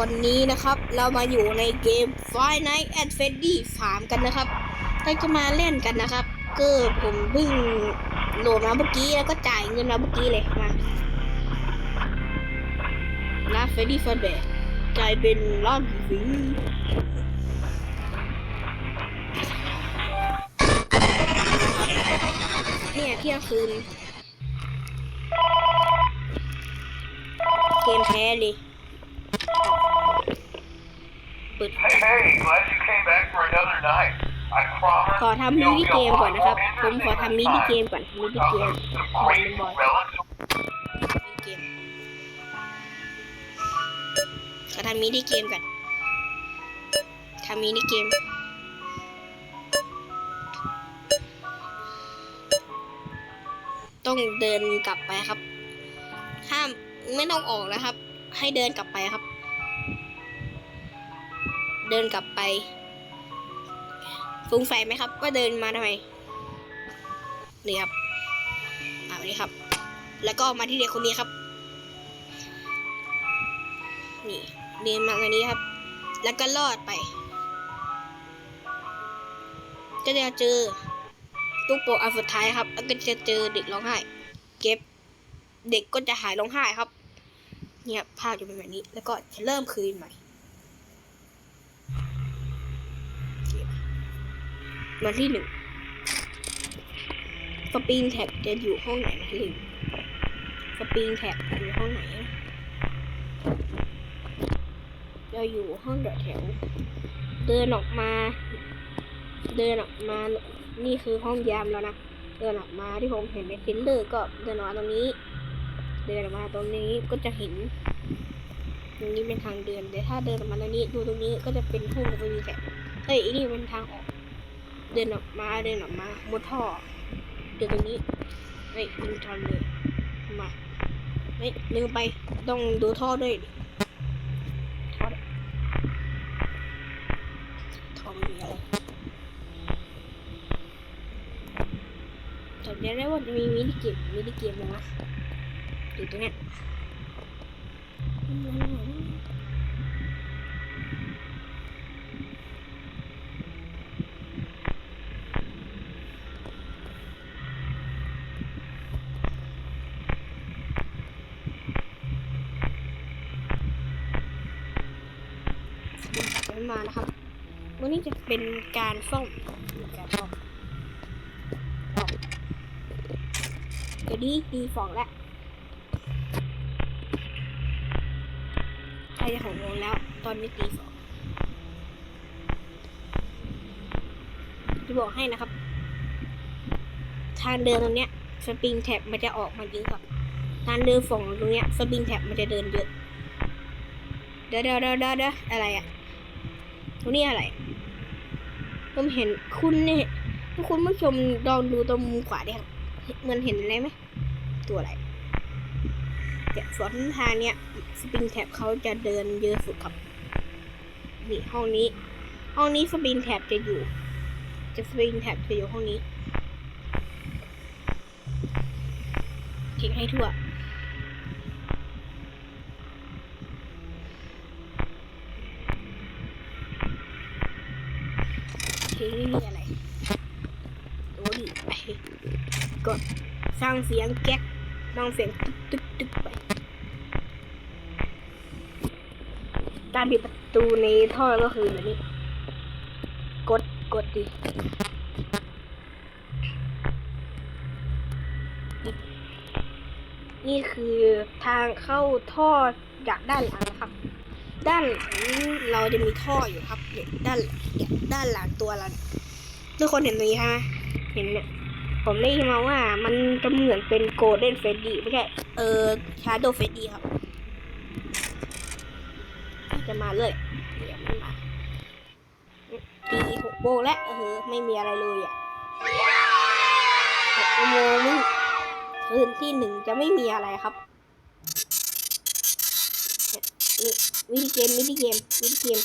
วันนี้นะครับ เรามาอยู่ในเกม Five Nights at Freddy 3 กันนะครับเราจะมาเล่นกันนะครับ ก็ผมเพิ่งโหลดมาเมื่อกี้แล้วก็จ่ายเงินมาเมื่อกี้เลยมาลาเฟรดดี้ฟอร์เบกลายเป็นลอนวิงเนี่ยเที่ยงคืน เกมแพ้เลย เปิด Hey, hey, glad you came back for another night. I promise. ขอทำมิ you'll นิ be เก a มก่อน lot นะครับ more ผมขอ interested ทำมิ this นิเก time. มก่อนมินิ Uh, เกม the บอล great บอล relative มินิเกมขอทำมินิเกมก่อนทำมินิเกม ต้องเดินกลับไปครับ ห้ามไม่ต้องออกนะครับ ให้เดินกลับไปครับ เดินกลับไปสงสัยไหมครับว่าเดินมาทำไมนี่ครับอ่านี่ครับ แล้วก็มาที่เด็กคนนี้ครับ นี่เดินมาตรงนี้ครับ แล้วก็ลอดไป ก็จะเจอตู้โปอันสุดท้ายครับ แล้วก็จะเจอเด็กร้องไห้ เก็บ เด็กก็จะหายร้องไห้ครับ เนี่ยภาพจะเป็นแบบนี้ แล้วก็จะเริ่มคืนใหม่วันที่หนึ่งสปริงแท็บจะอยู่ห้องไหนนะลิงสปริงแท็บอยู่ห้องไหนอะเราอยู่ห้องเดแถว เดินออกมา เดินออกมา นี่คือห้องยามแล้วนะ เดินออกมาที่ผมเห็นในฟิลเลอร์ก็เดินออกมาตรงนี้ เดินออกมาตรงนี้ก็จะเห็น ตรงนี้เป็นทางเดินแต่ถ้าเดินออกมาตรงนี้ดูตรงนี้ก็จะเป็นห้องสปริงแท็บเฮ้ยอันนี้เป็นทางออก เดินออกมาเดินออกมาบนท่อเดินตรงนี้เฮ้ยลืมทำเลยมาเฮ้ยลืมไปต้องดูท่อด้วยท่อท่อไม่มีอะไรจำได้ว่าจะมีมินิเกมมินิเกมนะ อยู่ตรงเนี้ยมานะครับวันนี้จะเป็นการซ่อมการซ่อมซ่อมเดี๋ยวนี้ตีฟองแล้วใกล้ จะหกโมงแล้ว ตอนนี้ตีสองจะบอกให้นะครับ ทางเดินตรงเนี้ย สปริงแท็บมันจะออกมาเยอะครับทางเดินฝั่งตรงเนี้ย สปริงแท็บมันจะเดินเยอะ เดี๋ยวเดี๋ยวเดี๋ยวเดี๋ยวเดี๋ยวอะไรอะตรงนี้อะไรผมเห็นคุณเนี่ยทุกคุณผู้ชมลองดูตรงมุมขวาดิครับมันเห็นอะไรไหมตัวอะไร เนี่ยส่วนทางเนี้ยสปริงแท็บเขาจะเดินเยอะสุดครับนี่ห้องนี้ ห้องนี้สปริงแท็บจะอยู่ จะสปริงแท็บจะอยู่ห้องนี้เช็คให้ทั่วเพลงไม่มีอะไรโอ้ดิไปกดสร้างเสียงแก๊กสร้างเสียงตึกตึกตึก การปิดประตูในท่อก็คือแบบนี้ กดกดดินี่คือทางเข้าท่อจากด้านหลังนะครับ ด้านหลังเราจะมีท่ออยู่ครับเนี่ยด้านเนี่ยด้านหลังตัวเราเนี่ยทุกคนเห็นตรงนี้ใช่ไหมเห็นเนี่ยผมได้ยินมาว่ามันจะเหมือนเป็นโกลเด้นเฟดดี้ไม่ใช่ เออชาโดเฟดดี้ครับ จะมาเลยเดี๋ยวมันมาตีหกโมแล้วเออไม่มีอะไรเลยอะหกโมงนี่คืนที่หนึ่งจะไม่มีอะไรครับนี่วิธีเกมวิธีเกมวิธีเกม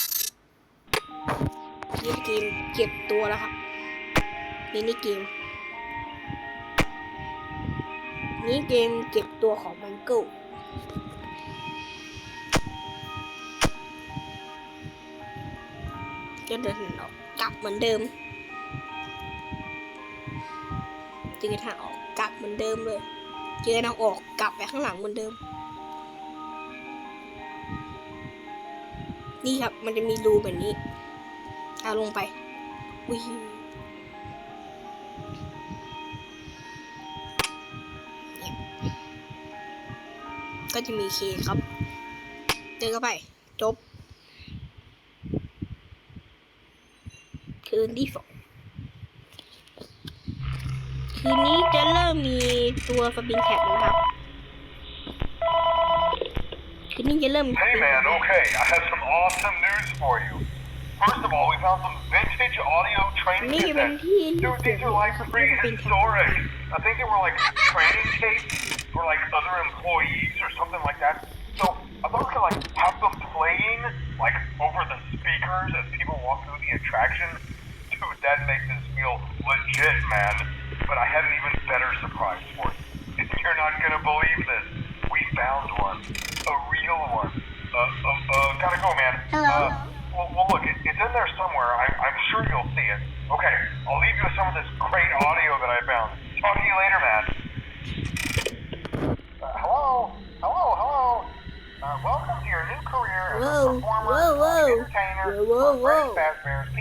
วิธีเกมเก็บตัวแล้วครับมินิเกมนี่เกมเก็บตัวของมันเกิล จะเดินออกกลับเหมือนเดิม เจอทางออกกลับเหมือนเดิมเลย เจอทางออกกลับไปข้างหลังเหมือนเดิม นี่ครับมันจะมีรูแบบนี้เอาลงไปวิวเนี่ยก็จะมีเคครับ เดินเข้าไป นที่สองคืนนี้จะเริ่มมีตัวสปริงแท็บแล้วนะครับ คืนนี้จะเริ่ม Hey man, okay, I have some awesome news for you. First of all, we found some vintage audio นี่ training จะเป็น cassettes. ที่ Dude, เก็บ these are like นะครับที่สปริงแท็บ prehistoric. I think they were like training tapes for like other employees or something like that. So I thought we could like have them playing like over the speakers as people walk through the attraction. Dude, that makes us feel legit, man. But I have an even better surprise for you. You're not gonna believe this. We found one. A real one. Uh, uh, uh, gotta go, man. Hello. Uh, well, well, look, it, it's in there somewhere. I, I'm sure you'll see it. Okay, I'll leave you with some of this great audio that I found. Talk to you later, man. Uh, hello? Hello, hello? Uh, welcome to your new career as Whoa, a performer, whoa, whoa. entertainer, Whoa, whoa, whoa. Fazbear's Pizza.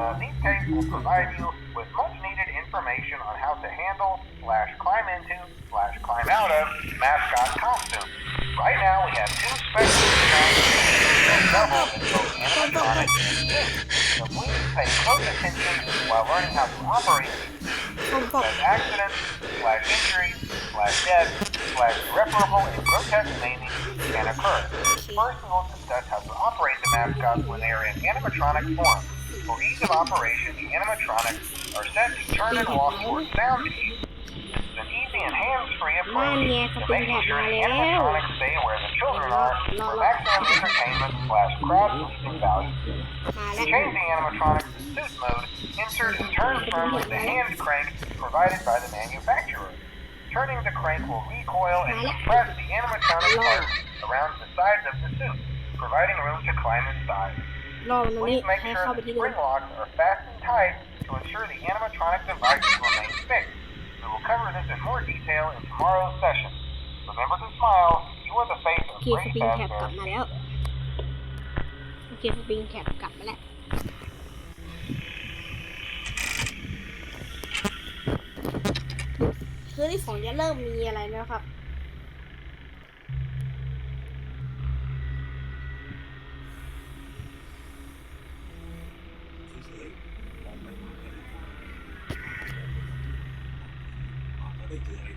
Uh, these tapes will provide you with much needed information on how to handle, slash climb into, slash climb out of mascot costumes. Right now we have two special costumes double in both animatronic and ink. So please pay close attention while learning how to operate these. Slash accidents, slash injuries, slash death, slash irreparable and grotesque maiming can occur. First we will discuss how to operate the mascots when they are in animatronic form. For ease of operation, the animatronics are set to turn and walk towards sound ease, This an easy and hands-free approach to making sure the animatronics stay where the children are for maximum entertainment slash crowd-pleasing value. Change the animatronics to suit mode, insert and turn firmly the hand crank provided by the manufacturer. Turning the crank will recoil and compress the animatronic parts around the sides of the suit, providing room to climb inside. รอมันตรงนี้ Please make ให้ sure เข้าไป the ที่เดิม spring locks are fastened tight to ensure the animatronic devices remain fixed. We will cover this in more detail in tomorrow's session. Remember to smile. You are the face โอ of เคส Great ปริงแท็บกลับ Fazbear. มาแล้ว โอเคสปริงแท็บกลับมาแล้ว คือที่สองจะเริ่มมีอะไรแล้วครับ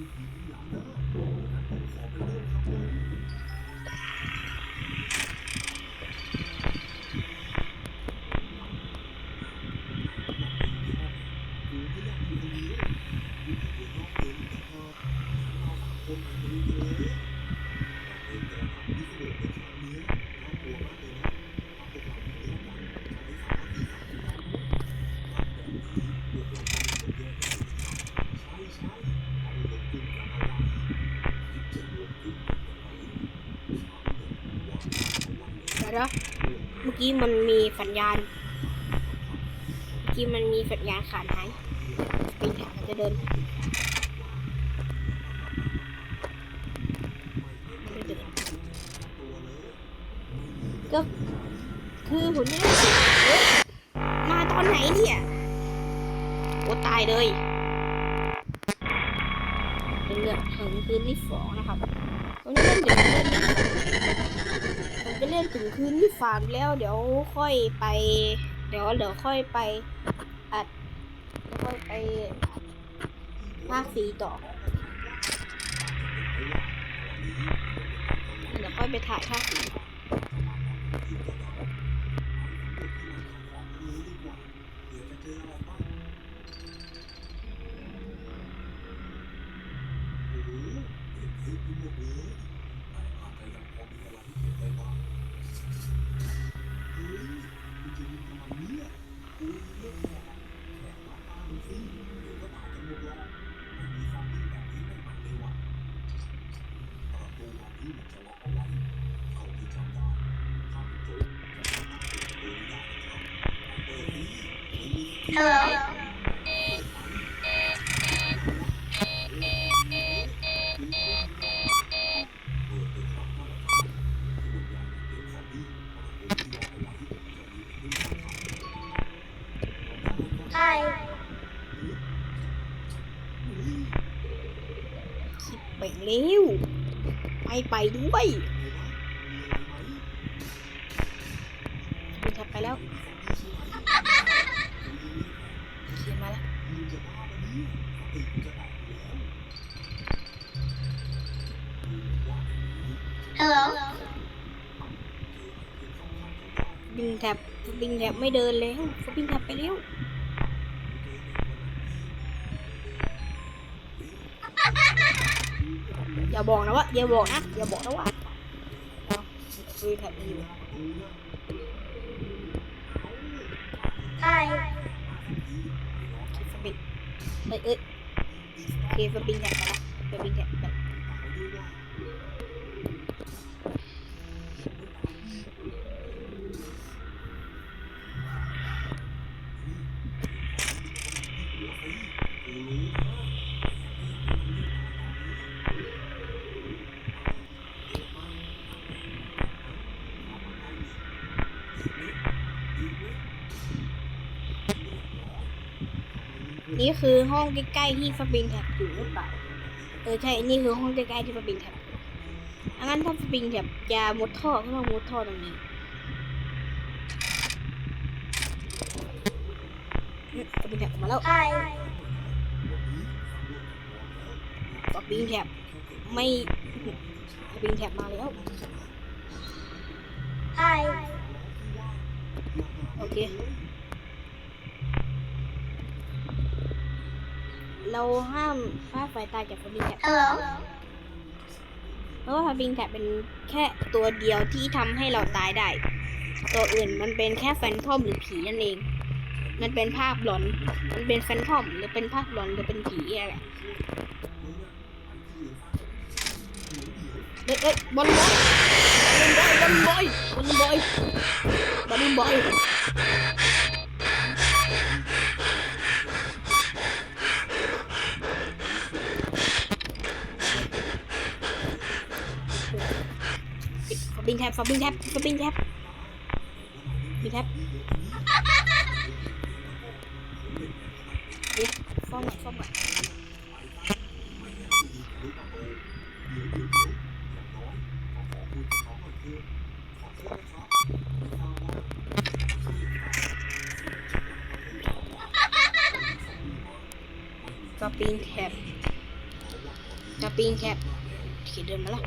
一样的자 도, 보호자 들, ดี๋ยวนะเมื่อกี้มันมีสัญญาณ เมื่อกี้มันมีสัญญาณขาดหายปริงแท็บมันจะเดินมันจะเดินก็คือผมไม่ได้เอ๊ะมาตอนไหนเนี่ยโอ้ตายเลย เป็นเรื่องถึงคืนที่สองนะครับผมจะเล่นถึงคืนที่ผมจะเล่น ถึงคืนที่สามแล้วเดี๋ยวค่อยไป เดี๋ยวเดี๋ยวค่อยไปอัดแล้วค่อยไปภาคสีต่อเดี๋ยวค่อยไปถ่ายภาคสี คิดไปเร็ว ไปไปด้วย บบิงแท็บไม่เดินแล้วเขาบิงแท็บไปแล้วอย่าบอกนะว่าอย่าบอกนะอย่าบอกนะว่าบิงแท็บอยู่สปิงเอ้ยเอ้ยโอเคสปิงแท็บมาแล้วสปิงแท็บ นี่คือห้องใกล้ๆที่สปริงแท็บอยู่หรือเปล่าเออใช่นี่คือห้องใกล้ๆที่สปริงแท็บอังั้นถ้าสปริงแท็บจะมุดท่อก็ต้องมุดท่อตรงนี้อืมสปริงแท็บออกมาแล้วสปริงแท็บไม่สปริงแท็บมาแล้วโอเค เราห้ามพลาดสายตาจากสปริงแท็บเพราะว่าสปริงแท็บเป็นแค่ตัวเดียวที่ทำให้เราตายได้ ตัวอื่นมันเป็นแค่แฟนทอมหรือผีนั่นเอง มันเป็นภาพหลอน มันเป็นแฟนทอมหรือเป็นภาพหลอนหรือเป็นผีอะไรเอ้ยเอ้ยบอลบอยบอลบอยบอลบอยบอลบอยบอลบอยส ปริงแท็บสปริงแท็บสปริงแท็บสปริงแท็บเดี๋ยวซ่อมก่อนซ่อมก่อนสปริงแท็บสปริงแท็บเขียนเดินมาแล้ว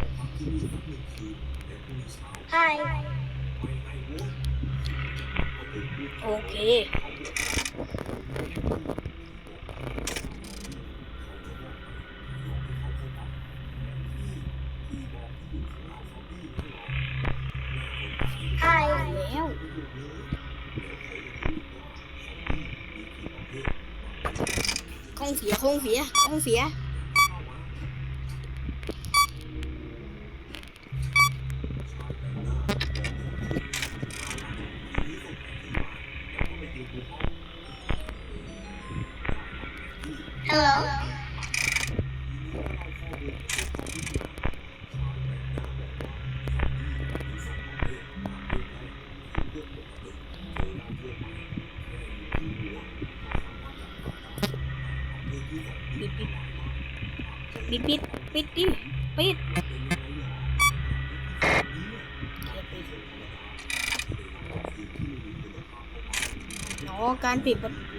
โอเคแล้วกล้อ งเสียกล้องเสียกล้องเสียปิดปิดปิดปิดปิดดิปิดอ๋อการปิดประ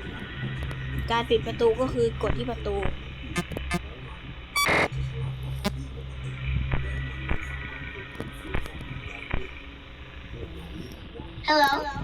การปิดประตูก็คือกดที่ประตู Hello.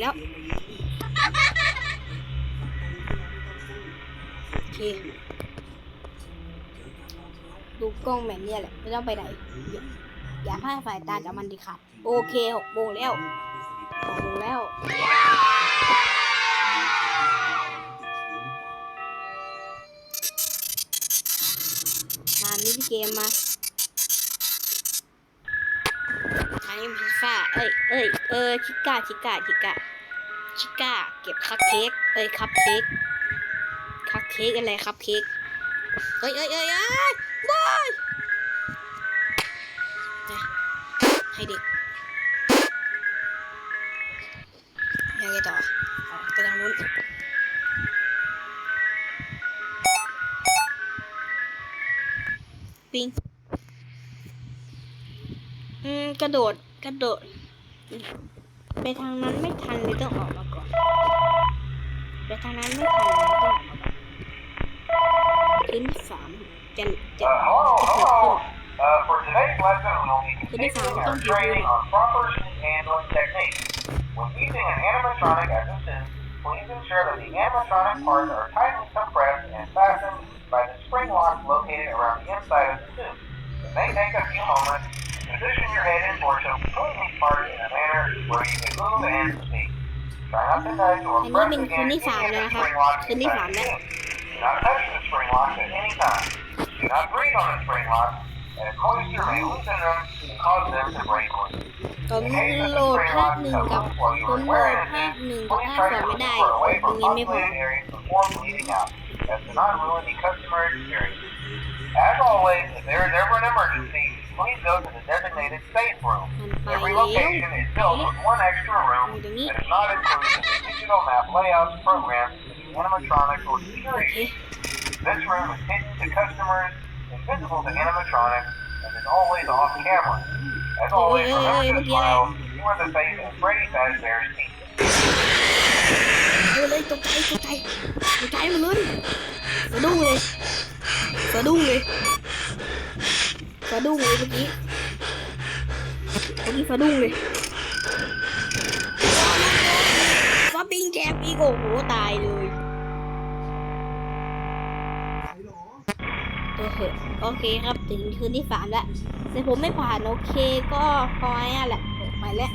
แล้ว โอเค ดูกล้องแบบเนี้ยแหละ ไม่ต้องไปไหน อย่าพลาดสายตาจากมันดีขาดโอเคหกโมงแล้วหกโมงแล้วมามินิเกมมา อันนี้พิซซ่า เอ้ยเอ้ยเออชิก้าชิก้าชิก้าชิก้า เก็บคัพเค้กเอ้ยคัพเค้กคัพเค้กอะไรคัพเค้กเอ้ยเอ้ยเอ้ยเอ้ยได้นะให้เด็กยังไงต่ออ๋อไปทางนู้นปิงอืมกระโดด กระโดด ไปทางนั้นไม่ทันเลยต้องออกมาก่อน ไปทางนั้นไม่ทันเลยต้องออกมาก่อนคืนที่สามจะจะจะ hello, เกิดขึ้น Uh, for today's lesson, we'll be continuing our training on proper handling techniques. When using an animatronic as a suit, please ensure that the animatronic parts are tightly compressed and fastened by the spring locks located around the inside of the suit. It may take a few moments position your head and torso between these parts in a manner where you can move and speak. Try not to touch or อันนี้ press เป็นคืน against ที่สาม any แล้ว of นะ the ครับ spring locks คืนที่สาม inside แล้ว the suit. Do not touch the spring locks at any time. Do not breathe on the spring locks, and a coaster may loosen them and cause them to break loose. ผมโหลดภาคหนึ่งกับผมโหลดภาคหนึ่งกับ Please ภาค try ส to องไม่ได้ maneuver away ตรง from นี้ไม่พอ populated areas before bleeding out, as to not ruin the customer experience. As always, if there is ever an emergency, please go to the designated safe room. มันไป Every แล้ว location is built with one extra room Hold on. that is not included in the digital map layouts programmed in the animatronic or โอ security เค this room is hidden to customers, invisible to animatronics, and is always off camera. As always, Oi, oi, oi, remember to look at smile. You are the face of Freddy Fazbear's team. เอาเลยตกใจตกใจตกใจหมดเลยสะดุ้งเลยสะดุ้งเลย สะดุ้งเลยเมื่อกี้เมื่อกี้สะดุ้งเลยฟ้าปิงแจมอีกโอ้โหตายเลยตัวเหอะโอเคครับถึงคืนที่สามแล้วแต่ผมไม่ผ่านโอเคก็พอแค่นั้นแหละไปแล้ว